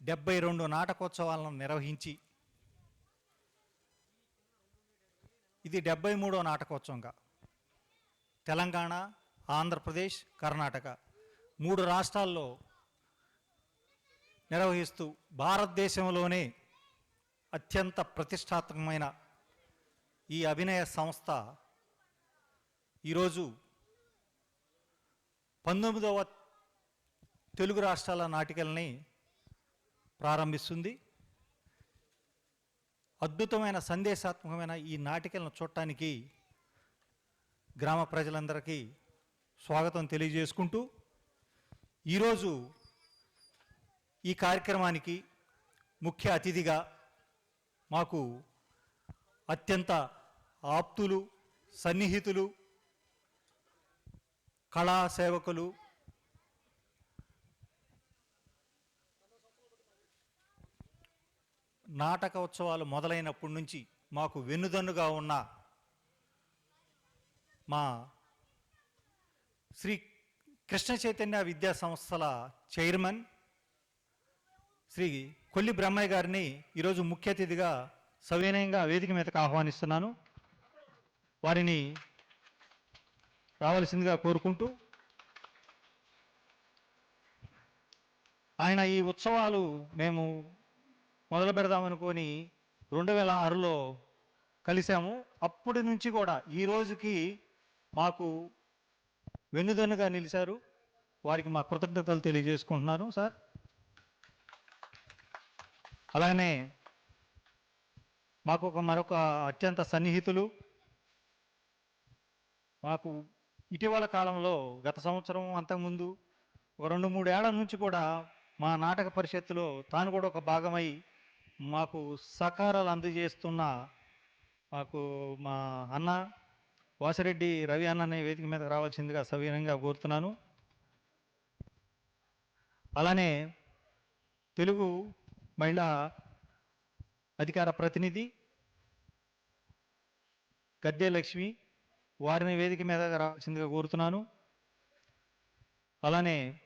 డెబ్బై రెండు నాటకోత్సవాలను నిర్వహించి ఇది డెబ్బై మూడో నాటకోత్సవంగా. తెలంగాణ ఆంధ్రప్రదేశ్ కర్ణాటక మూడు రాష్ట్రాల్లో నిర్వహిస్తూ భారతదేశంలోనే అత్యంత ప్రతిష్టాత్మకమైన ఈ అభినయ సంస్థ ఈరోజు పంతొమ్మిదవ తెలుగు రాష్ట్రాల నాటికల్ని ప్రారంభిస్తుంది. అద్భుతమైన సందేశాత్మకమైన ఈ నాటికలను చూడటానికి గ్రామ ప్రజలందరికీ స్వాగతం తెలియజేసుకుంటూ ఈరోజు ఈ కార్యక్రమానికి ముఖ్య అతిథిగా మాకు అత్యంత ఆప్తులు సన్నిహితులు కళా సేవకులు నాటక ఉత్సవాలు మొదలైనప్పటి నుంచి మాకు వెన్నుదన్నుగా ఉన్న మా శ్రీ కృష్ణ చైతన్య విద్యా సంస్థల చైర్మన్ శ్రీ కొల్లి బ్రహ్మయ్య గారిని ఈరోజు ముఖ్య అతిథిగా సవినయంగా వేదిక మీదకు ఆహ్వానిస్తున్నాను. వారిని రావాల్సిందిగా కోరుకుంటూ ఆయన ఈ ఉత్సవాలు మేము మొదలు పెడదామనుకొని రెండు వేల ఆరులో కలిసాము అప్పటి నుంచి కూడా ఈ రోజుకి మాకు వెన్నుదన్నుగా నిలిచారు. వారికి మా కృతజ్ఞతలు తెలియజేసుకుంటున్నాను సార్. అలానే మాకు ఒక మరొక అత్యంత సన్నిహితులు. మాకు ఇటీవల కాలంలో గత సంవత్సరం అంతకుముందు ఒక రెండు మూడు ఏళ్ళ నుంచి కూడా మా నాటక పరిషత్తులో తాను కూడా ఒక భాగమై మాకు సహకారాలు అందజేస్తున్న మాకు మా అన్న వాసిరెడ్డి రవి అన్న అనే వేదిక మీద రావాల్సిందిగా సవినయంగా కోరుతున్నాను. అలానే తెలుగు మహిళా అధికార ప్రతినిధి గద్దె లక్ష్మి వారిని వేదిక మీద రావాల్సిందిగా కోరుతున్నాను. అలానే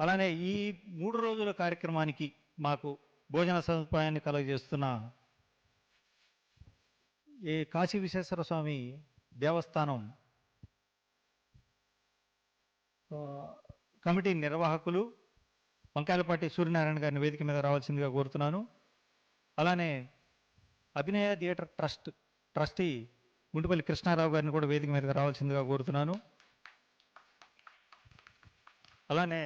అలానే ఈ మూడు రోజుల కార్యక్రమానికి మాకు భోజన సదుపాయాన్ని కలుగజేస్తున్న ఈ కాశీ విశ్వేశ్వర స్వామి దేవస్థానం కమిటీ నిర్వాహకులు వంకాయలపాటి సూర్యనారాయణ గారిని వేదిక మీద రావాల్సిందిగా కోరుతున్నాను. అలానే Abhinaya theatre trust trustee Guntupalli Krishnarao గారిని కూడా వేదిక మీదకి రావాల్సిందిగా కోరుతున్నాను. అలానే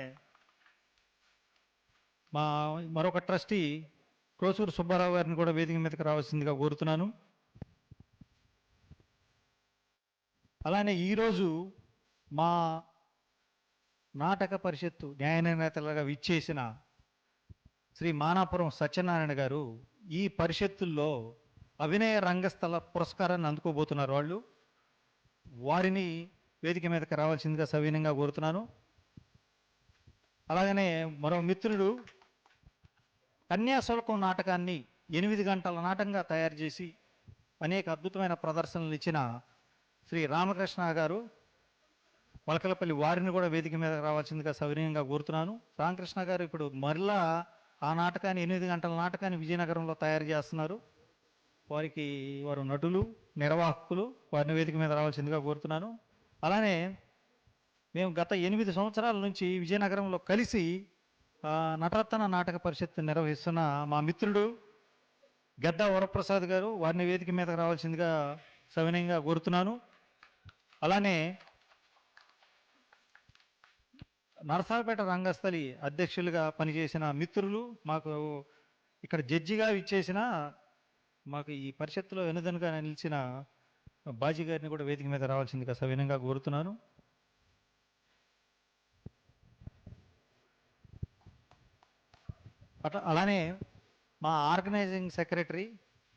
మా మరొక ట్రస్టీ క్రోసూరు సుబ్బారావు గారిని కూడా వేదిక మీదకి రావాల్సిందిగా కోరుతున్నాను. అలానే ఈరోజు మా నాటక పరిషత్తు న్యాయ నిర్ణేతలుగా విచ్చేసిన శ్రీ మానాపురం సత్యనారాయణ గారు ఈ పరిషత్తుల్లో అభినయ రంగస్థల పురస్కారాన్ని అందుకోబోతున్నారు వాళ్ళు. వారిని వేదిక మీదకి రావాల్సిందిగా సవినయంగా కోరుతున్నాను. అలాగనే మరో మిత్రుడు కన్యాశుల్కం నాటకాన్ని ఎనిమిది గంటల నాటకంగా తయారు చేసి అనేక అద్భుతమైన ప్రదర్శనలు ఇచ్చిన శ్రీ రామకృష్ణ గారు వలకలపల్లి వారిని కూడా వేదిక మీద రావాల్సిందిగా సౌకర్యంగా కోరుతున్నాను. రామకృష్ణ గారు ఇప్పుడు మరలా ఆ నాటకాన్ని ఎనిమిది గంటల నాటకాన్ని విజయనగరంలో తయారు చేస్తున్నారు. వారికి వారు నటులు నిర్వాహకులు వారిని వేదిక మీద రావాల్సిందిగా కోరుతున్నాను. అలానే మేము గత ఎనిమిది సంవత్సరాల నుంచి విజయనగరంలో కలిసి నటరత్న నాటక పరిషత్ నిర్వహిస్తున్న మా మిత్రుడు గద్ద వరప్రసాద్ గారు వారిని వేదిక మీద రావాల్సిందిగా సవినయంగా కోరుతున్నాను. అలానే నరసాపేట రంగస్థలి అధ్యక్షులుగా పనిచేసిన మిత్రులు మాకు ఇక్కడ జడ్జిగా ఇచ్చేసిన మాకు ఈ పరిషత్తులో వెనుదనుగా నిలిచిన బాజీ గారిని కూడా వేదిక మీద రావాల్సిందిగా సవినంగా కోరుతున్నాను. అట్లా అలానే మా ఆర్గనైజింగ్ సెక్రటరీ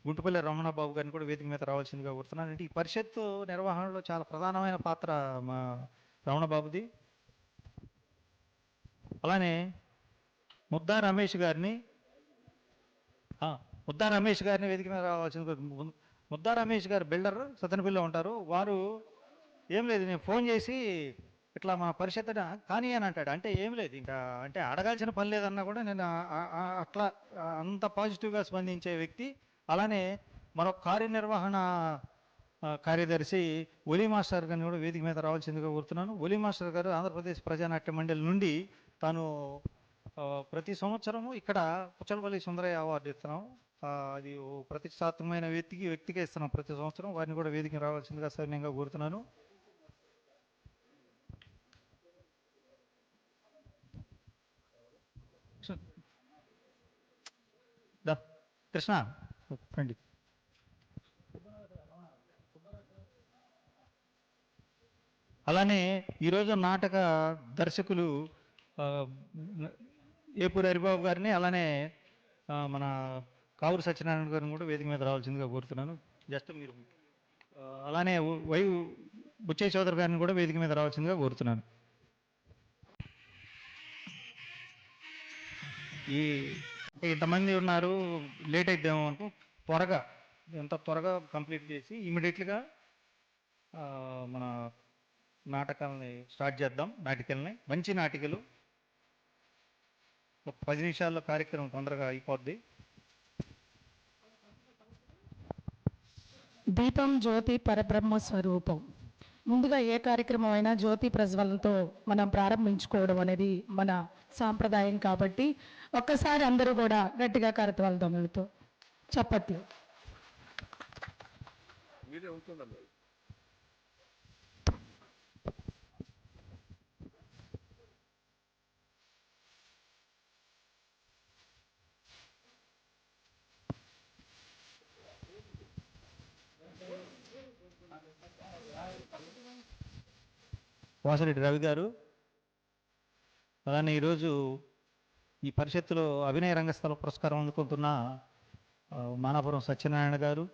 గుంటుపల్లి రమణ బాబు గారిని కూడా వేదిక మీద రావాల్సిందిగా కోరుతున్నాను. అంటే ఈ పరిషత్తు నిర్వహణలో చాలా ప్రధానమైన పాత్ర మా రమణబాబుది. అలానే ముద్దా రమేష్ గారిని ముద్దా రమేష్ గారిని వేదిక మీద రావాల్సింది ముద్దా రమేష్ గారు బిల్డర్ సతనపల్లిలో ఉంటారు. వారు ఏం లేదు నేను ఫోన్ చేసి ఇట్లా మా పరిషత్ కానీ అని అంటాడు. అంటే ఏం లేదు ఇంకా అంటే అడగాల్సిన పని లేదన్నా కూడా నేను అట్లా అంత పాజిటివ్గా స్పందించే వ్యక్తి. అలానే మరొక కార్యనిర్వహణ కార్యదర్శి ఒలి మాస్టర్ గారిని కూడా వేదిక మీద రావాల్సిందిగా కోరుతున్నాను. ఒలి మాస్టర్ గారు ఆంధ్రప్రదేశ్ ప్రజానాట్య మండలి నుండి తాను ప్రతి సంవత్సరము ఇక్కడ పుచ్చలపల్లి సుందరయ్య అవార్డు ఇస్తున్నాం. అది ఓ ప్రతిష్టాత్మకమైన వ్యక్తికి వ్యక్తిగా ఇస్తున్నాం ప్రతి సంవత్సరం. వారిని కూడా వేదిక రావాల్సిందిగా సౌన్యంగా కోరుతున్నాను. కృష్ణ రండి. అలానే ఈరోజు నాటక దర్శకులు ఏపూరి హరిబాబు గారిని అలానే మన కావురు సత్యనారాయణ గారిని కూడా వేదిక మీద రావాల్సిందిగా కోరుతున్నాను. జస్ట్ మీరు అలానే వై బుచ్చయ్య చౌదరి గారిని కూడా వేదిక మీద రావాల్సిందిగా కోరుతున్నాను. ఈ ఇంతమంది ఉన్నారు లేట్ అయిద్దాము అనుకో త్వరగా ఎంత త్వరగా కంప్లీట్ చేసి ఇమీడియట్గా మన నాటకాలని స్టార్ట్ చేద్దాం నాటికల్ని. మంచి నాటికలు. ఒక పది నిమిషాల్లో కార్యక్రమం తొందరగా అయిపోద్ది. దీపం జ్యోతి పరబ్రహ్మ స్వరూపం. ముందుగా ఏ కార్యక్రమం అయినా జ్యోతి ప్రజ్వలతో మనం ప్రారంభించుకోవడం అనేది మన సాంప్రదాయం కాబట్టి ఒక్కసారి అందరూ కూడా గట్టిగా కరత్వాల దొంగలతో. చప్పట్లు. వాసరెడ్డి రవి గారు. అలానే ఈరోజు ఈ పరిషత్తులో అభినయ రంగస్థల పురస్కారం అందుకుంటున్న మానాపురం సత్యనారాయణ గారు.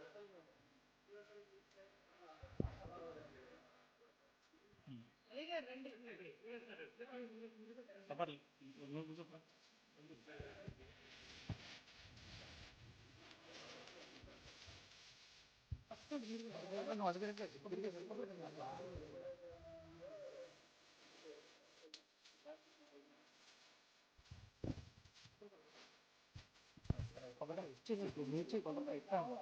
这个我没这个没看过。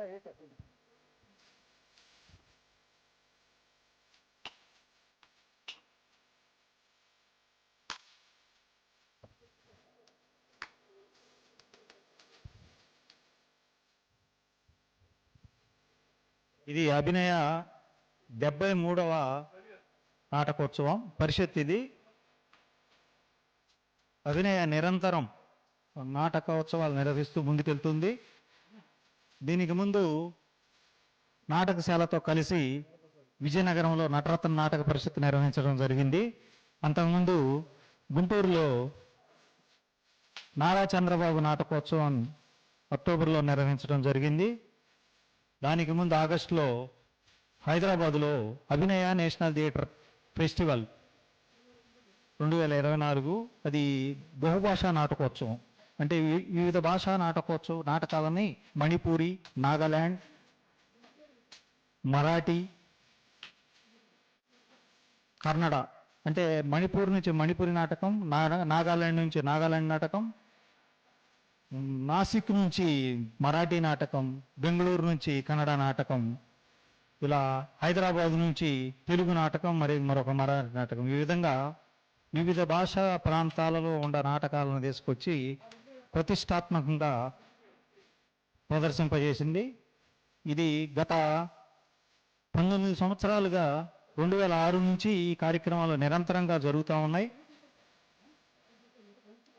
ఇది అభినయ డెబ్బై మూడవ నాటకోత్సవం. పరిషత్ ఇది. అభినయ నిరంతరం నాటకోత్సవాలు నిర్వహిస్తూ ముందుకెళ్తుంది. దీనికి ముందు నాటకశాలతో కలిసి విజయనగరంలో నటరత్న నాటక పరిషత్ నిర్వహించడం జరిగింది. అంతకుముందు గుంటూరులో నారా చంద్రబాబు నాటకోత్సవం అక్టోబర్లో నిర్వహించడం జరిగింది. దానికి ముందు ఆగస్టులో హైదరాబాదులో అభినయ నేషనల్ థియేటర్ ఫెస్టివల్ రెండు వేల ఇరవై నాలుగు అది బహుభాషా నాటకోత్సవం. అంటే వి- వివిధ భాషా నాటకోత్సవ నాటకాలని మణిపూరి నాగాల్యాండ్ మరాఠీ కన్నడ అంటే మణిపూర్ నుంచి మణిపూరి నాటకం నాగా నాగాలాండ్ నుంచి నాగాలాండ్ నాటకం నాసిక్ నుంచి మరాఠీ నాటకం బెంగళూరు నుంచి కన్నడ నాటకం ఇలా హైదరాబాద్ నుంచి తెలుగు నాటకం మరి మరొక మరాఠీ నాటకం. ఈ విధంగా వివిధ భాషా ప్రాంతాలలో ఉన్న నాటకాలను తీసుకొచ్చి ప్రతిష్టాత్మకంగా ప్రదర్శింపజేసింది. ఇది గత పంతొమ్మిది సంవత్సరాలుగా రెండు వేల ఆరు నుంచి ఈ కార్యక్రమాలు నిరంతరంగా జరుగుతూ ఉన్నాయి.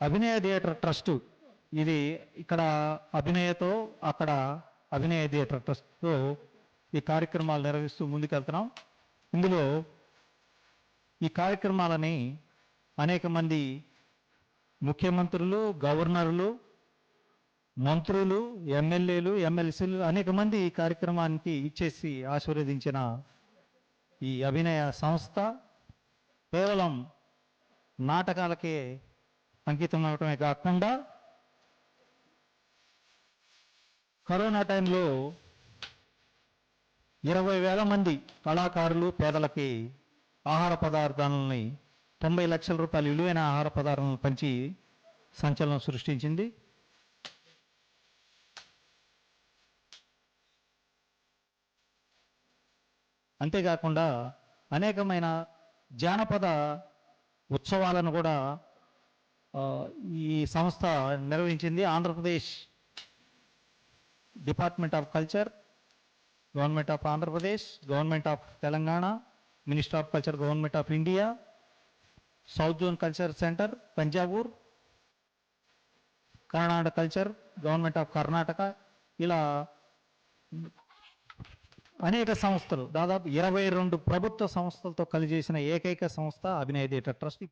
అభినయ థియేటర్ ట్రస్టు ఇది ఇక్కడ అభినయతో అక్కడ అభినయ థియేటర్ ట్రస్ట్తో ఈ కార్యక్రమాలు నిర్వహిస్తూ ముందుకెళ్తున్నాం. ఇందులో ఈ కార్యక్రమాలని అనేక మంది ముఖ్యమంత్రులు గవర్నర్లు మంత్రులు ఎమ్మెల్యేలు ఎమ్మెల్సీలు అనేక మంది ఈ కార్యక్రమానికి ఇచ్చేసి ఆశీర్వదించిన ఈ అభినయ సంస్థ కేవలం నాటకాలకే అంకితం అవటమే కాకుండా కరోనా టైంలో ఇరవై వేల మంది కళాకారులు పేదలకి ఆహార పదార్థాలని తొంభై లక్షల రూపాయల విలువైన ఆహార పదార్థాలను పంచి సంచలనం సృష్టించింది. అంతేకాకుండా అనేకమైన జానపద ఉత్సవాలను కూడా ఈ సంస్థ నిర్వహించింది Andhra Pradesh department of culture government of Andhra Pradesh government of Telangana minister of culture government of India south zone culture centre Thanjavur Karnataka culture government of Karnataka ఇలా అనేక సంస్థలు దాదాపు ఇరవై రెండు ప్రభుత్వ సంస్థలతో కలిచేసిన ఏకైక సంస్థ అభినయ థియేటర్ ట్రస్ట్